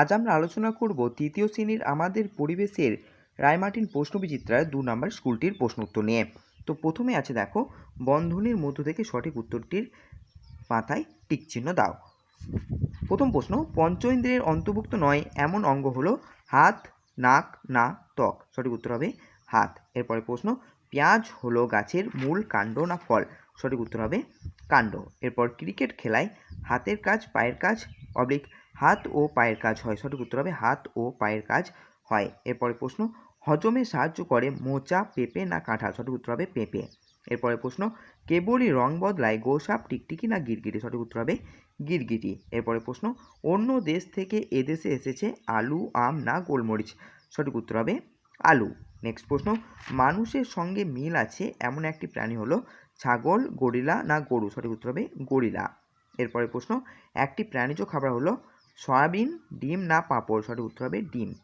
আজ আমরা আলোচনা করব তৃতীয় শ্রেণির আমাদের পরিবেশের রায়মার্টিন প্রশ্নবিচিত্রার দু নম্বর স্কুলটির প্রশ্ন উত্তর নিয়ে। তো প্রথমে আছে দেখো, বন্ধনীর মধ্য থেকে সঠিক উত্তরটির মাথায় টিক চিহ্ন দাও। প্রথম প্রশ্ন পঞ্চ ইন্দ্রিয়ের অন্তর্ভুক্ত নয়, এমন অঙ্গ হলো হাত, নাক, না, ত্বক। সঠিক উত্তর হবে হাত। এরপরে প্রশ্ন, পেঁয়াজ হলো গাছের মূল কাণ্ড না ফল? সঠিক উত্তর হবে কাণ্ড। এরপর ক্রিকেট খেলায় হাতের কাজ, পায়ের কাজ, অবলিক হাত ও পায়ের কাজ হয়। সঠিক উত্তর হবে হাত ও পায়ের কাজ হয়। এরপরে প্রশ্ন, হজমে সাহায্য করে মোচা, পেঁপে না কাঁঠাল? সঠিক উত্তর হবে পেঁপে। এরপরে প্রশ্ন কেবলই রং বদলায় গোসাপ, টিকটিকি না গিরগিটি? সঠিক উত্তর হবে গিরগিটি। এরপরে প্রশ্ন, অন্য দেশ থেকে এদেশে এসেছে আলু, আম না গোলমরিচ? সঠিক উত্তর হবে আলু। নেক্সট প্রশ্ন, মানুষের সঙ্গে মিল আছে এমন একটি প্রাণী হলো ছাগল, গরিলা না গরু? সঠিক উত্তর হবে গরিলা। এরপরে প্রশ্ন, একটি প্রাণীজ খাবার হলো সয়াবিন, ডিম না পাঁপড়? সঠিক উত্তর হবে ডিম।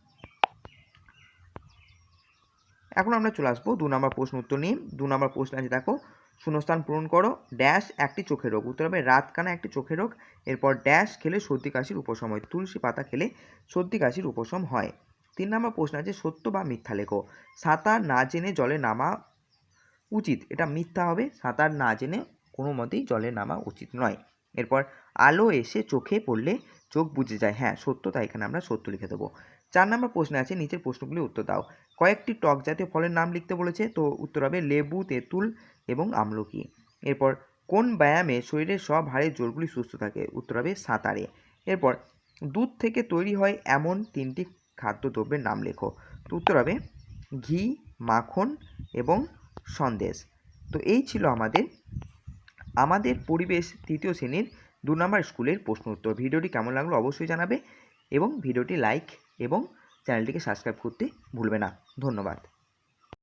এখন আমরা চলে আসব দু নম্বর প্রশ্ন উত্তর নিয়ে। দু নম্বর প্রশ্ন আছে, দেখো, শূন্যস্থান পূরণ করো ড্যাশ একটি চোখের রোগ। উত্তর হবে রাতকানা একটি চোখের রোগ। এরপর ড্যাশ খেলে সর্দি কাশির উপশম হয়। তুলসী পাতা খেলে সর্দি কাশির উপশম হয়। তিন নম্বর প্রশ্ন আছে, সত্য বা মিথ্যা লেখো। সাঁতার না জেনে জলে নামা উচিত। এটা মিথ্যা হবে, সাঁতার না জেনে কোনো মতেই জলে নামা উচিত নয়। এরপর আলো এসে চোখে পড়লে চোখ বুঝে যায়। হ্যাঁ সত্য তাই, এখানে আমরা সত্য লিখে দেবো। চার নম্বর প্রশ্ন আছে, নিচের প্রশ্নগুলি উত্তর দাও। কয়েকটি টক জাতীয় ফলের নাম লিখতে বলেছে, তো উত্তর হবে লেবু, তেঁতুল এবং আমলকি। এরপর কোন ব্যায়ামে শরীরের সব হাড়ের জোরগুলি সুস্থ থাকে? উত্তর হবে সাঁতারে। এরপর দুধ থেকে তৈরি হয় এমন তিনটি খাদ্যদ্রব্যের নাম লেখো। তো উত্তর হবে ঘি, মাখন এবং সন্দেশ। তো এই ছিল আমাদের আমাদের পরিবেশ তৃতীয় শ্রেণির দু নম্বর স্কুলের প্রশ্ন উত্তর। ভিডিওটি কেমন লাগল অবশ্যই জানাবে এবং ভিডিওটি লাইক এবং চ্যানেলটিকে সাবস্ক্রাইব করতে ভুলবে না। ধন্যবাদ।